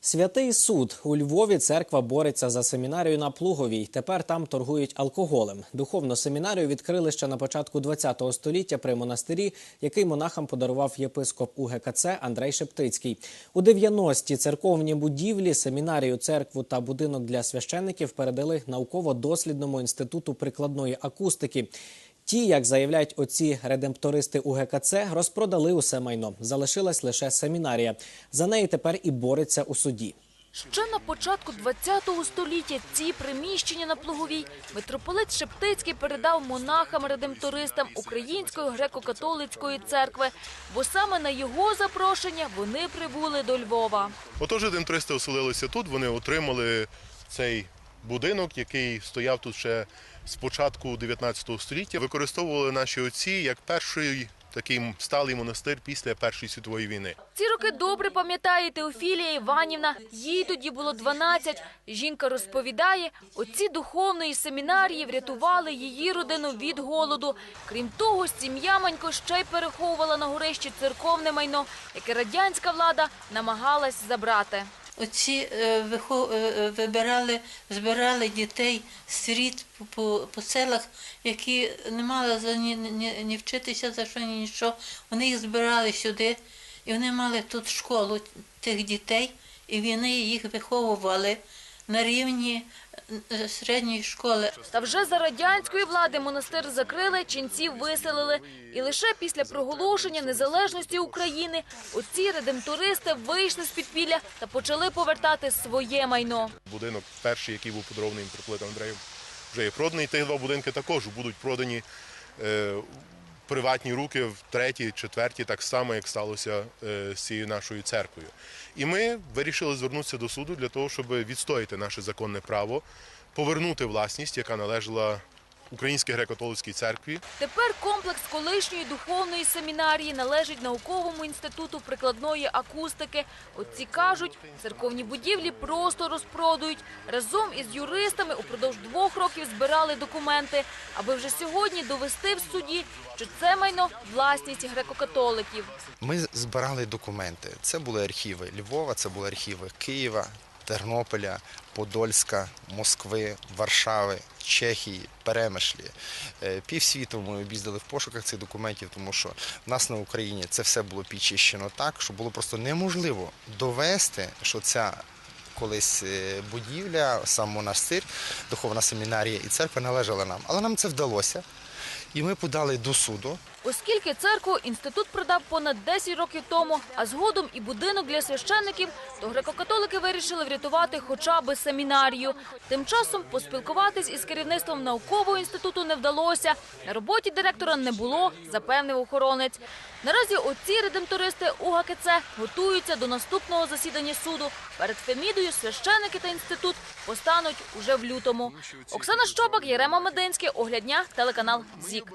Святий суд у Львові церква бореться за семінарію на Плуговій. Тепер там торгують алкоголем. Духовну семінарію відкрили ще на початку ХХ століття при монастирі, який монахам подарував єпископ УГКЦ Андрей Шептицький. У 90-ті церковні будівлі, семінарію, церкву та будинок для священників передали науково-дослідному інституту прикладної акустики. Ті, як заявляють оці редемптористи УГКЦ, розпродали усе майно. Залишилась лише семінарія. За неї тепер і бореться у суді. Ще на початку ХХ століття ці приміщення на Плуговій митрополит Шептицький передав монахам-редемтористам Української греко-католицької церкви, бо саме на його запрошення вони прибули до Львова. Отож, демтристи оселилися тут, вони отримали цей будинок, який стояв тут ще з початку 19 століття. Використовували наші отці як перший такий сталий монастир після Першої світової війни. Ці роки добре пам'ятає Теофілія Іванівна. Їй тоді було 12. Жінка розповідає, отці духовної семінарії врятували її родину від голоду. Крім того, сім'я Манько ще й переховувала на горищі церковне майно, яке радянська влада намагалась забрати. Оці е, е, е, вибирали, збирали дітей сиріт по, по селах, які не мали за ні, ні, ні вчитися за що, ні нічого. Вони їх збирали сюди, і вони мали тут школу тих дітей, і вони їх виховували на рівні е, середньої школи. Та вже за радянської влади монастир закрили, ченців виселили. І лише після проголошення незалежності України оці редемтористи вийшли з підпілля та почали повертати своє майно. Будинок перший, який був подарований митрополитом Андреєм, вже є проданий. Ті два будинки також будуть продані е, приватні руки в третій, четвертій, так само, як сталося е, з цією нашою церквою. І ми вирішили звернутися до суду для того, щоб відстояти наше законне право, повернути власність, яка належала Українській греко-католицькій церкві. Тепер комплекс колишньої духовної семінарії належить науковому інституту прикладної акустики. Отці кажуть, церковні будівлі просто розпродують. Разом із юристами упродовж двох років збирали документи, аби вже сьогодні довести в суді, що це майно власність греко-католиків. Ми збирали документи. Це були архіви Львова, це були архіви Києва, Тернополя, Подольська, Москви, Варшави, Чехії, Перемишлі. Е, Півсвіту ми об'їздили в пошуках цих документів, тому що в нас на Україні це все було підчищено так, що було просто неможливо довести, що ця колись е, будівля, сам монастир, духовна семінарія і церква належала нам. Але нам це вдалося. І ми подали до суду. Оскільки церкву інститут продав понад 10 років тому, а згодом і будинок для священників, то греко-католики вирішили врятувати хоча б семінарію. Тим часом поспілкуватись із керівництвом наукового інституту не вдалося. На роботі директора не було, запевнив охоронець. Наразі оці редемтористи УГКЦ готуються до наступного засідання суду. Перед Фемідою священники та інститут постануть уже в лютому. Оксана Щобак, Єрема Мединський, Оглядня, телеканал ЗІК.